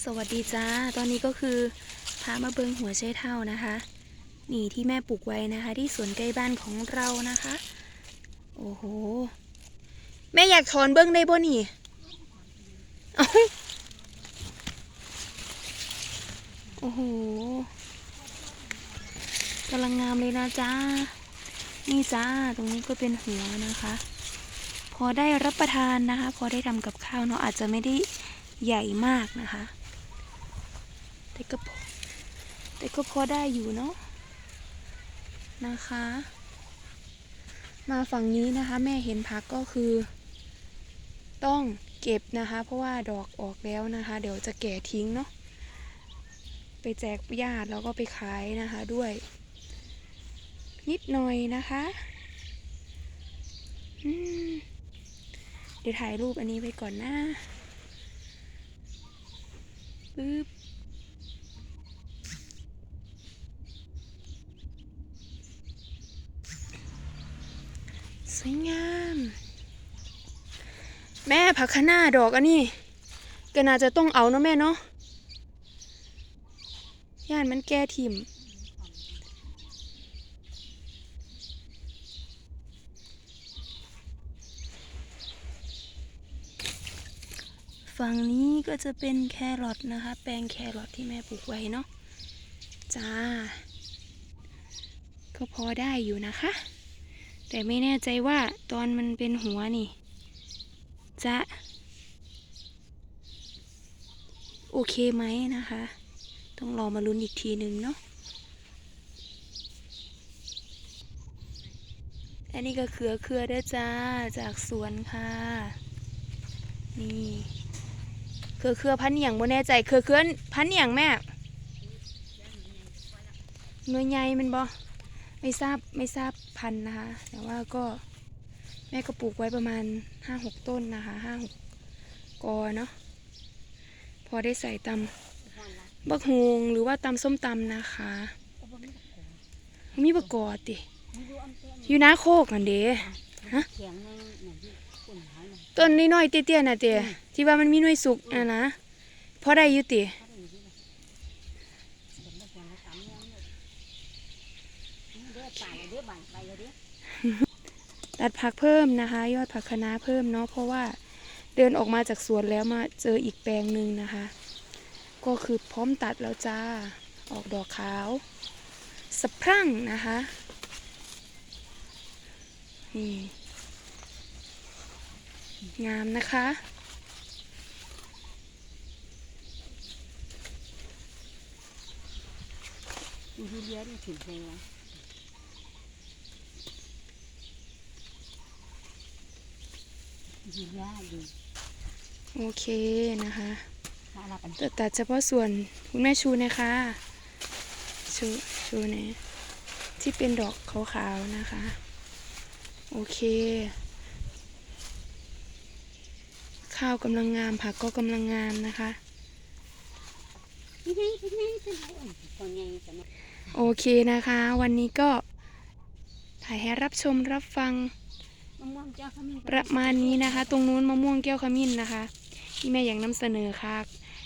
สวัสดีจ้า ตอนนี้ก็คือพามาเบิงหัวไชเท้านะคะ นี่ที่แม่ปลูกไว้นะคะ ที่สวนใกล้บ้านของเรานะคะ โอ้โห แม่อยากถอนเบิ้งได้บ่นี่โอ้โหกำลังงามเลยนะจ้า นี่จ้า ตรงนี้ก็เป็นหัวนะคะ พอได้รับประทานนะคะ พอได้ทำกับข้าวเนาะอาจจะไม่ได้ใหญ่มากนะคะ แต่ก็พอแต่ก็พอได้อยู่เนาะนะคะ มาฝั่งนี้นะคะ แม่เห็นผักก็คือ ต้องเก็บนะคะ เพราะว่าดอกออกแล้วนะคะ เดี๋ยวจะแก่ทิ้งเนาะไปแจกญาติแล้วก็ไปขายนะคะด้วย นิดหน่อยนะคะเดี๋ยวถ่ายรูปอันนี้ไว้ก่อนนะปึ๊บ วยงาม แม่ผักคะน้าดอกอันนี้ก็น่าจะต้องเอาเนาะแม่เนาะย่านมันแก่ทิมฝั่งนี้ก็จะเป็นแครอทนะคะ แปลงแครอทที่แม่ปลูกไว้เนาะจ้า ก็พอได้อยู่นะคะ แต่ไม่แน่ใจว่าตอนมันเป็นหัวนี่ จะ โอเคไหมนะคะ ต้องรอมาลุ้นอีกทีหนึ่งเนาะอันนี้ก็เขือเครือเด้อจ้าจากสวนค่ะ นี่เครือเครือพันธุ์อหย่างบ่แน่ใจเครือเครือพันธุ์อหย่างแม่หน่วยใหญ่มันบ่ ไม่ทราบไม่ทราบพันธุ์นะคะ แต่ว่าก็แม่ก็ปลูกไว้ประมาณห้าหกต้นนะคะห้าหกกอเนาะพอได้ใส่ตำบักฮวงหรือว่าตำส้มตำนะคะ มีบะกอติอยู่น้าโคกกันเด้เขียงต้นน้อยๆเตี้ยๆนะเตี้ยที่ว่ามันมีหน่วยสุกนะนะพอได้อยู่ติ ตัดผักเพิ่มนะคะ ยอดผักคะน้าเพิ่มเนาะเพราะว่าเดินออกมาจากสวนแล้วมาเจออีกแปลงหนึ่งนะคะ ก็คือพร้อมตัดแล้วจ้า ออกดอกขาวสะพรั่งนะคะนี่งามนะคะอยู่ที่เลี้ยงนี่ถึงเลยวะ อยู่ที่เลี้ยงอยู่โอเคนะคะถ้าเราเป็นแต่ตัดเฉพาะส่วนคุณแม่ชูนะคะชูชูเนี่ยที่เป็นดอกขาวๆนะคะ โอเค ข้าวกำลังงามผักก็กำลังงามนะคะนี่นี่นี่นี่คนใหญ่สมัยโอเคนะคะ วันนี้ก็ถ่ายให้รับชมรับฟัง ประมาณนี้นะคะ ตรงนู้นมะม่วงแก้วขมิ้นนะคะ ที่แม่อยากนำเสนอค่ะ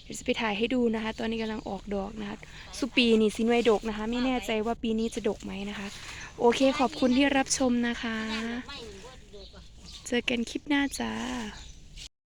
เดี๋ยวจะไปถ่ายให้ดูนะคะ ตอนนี้กำลังออกดอกนะคะสุปีนี่สินไว้ดกนะคะ ไม่แน่ใจว่าปีนี้จะดกไหมนะคะ โอเคขอบคุณที่รับชมนะคะ เจอกันคลิปหน้าจ้า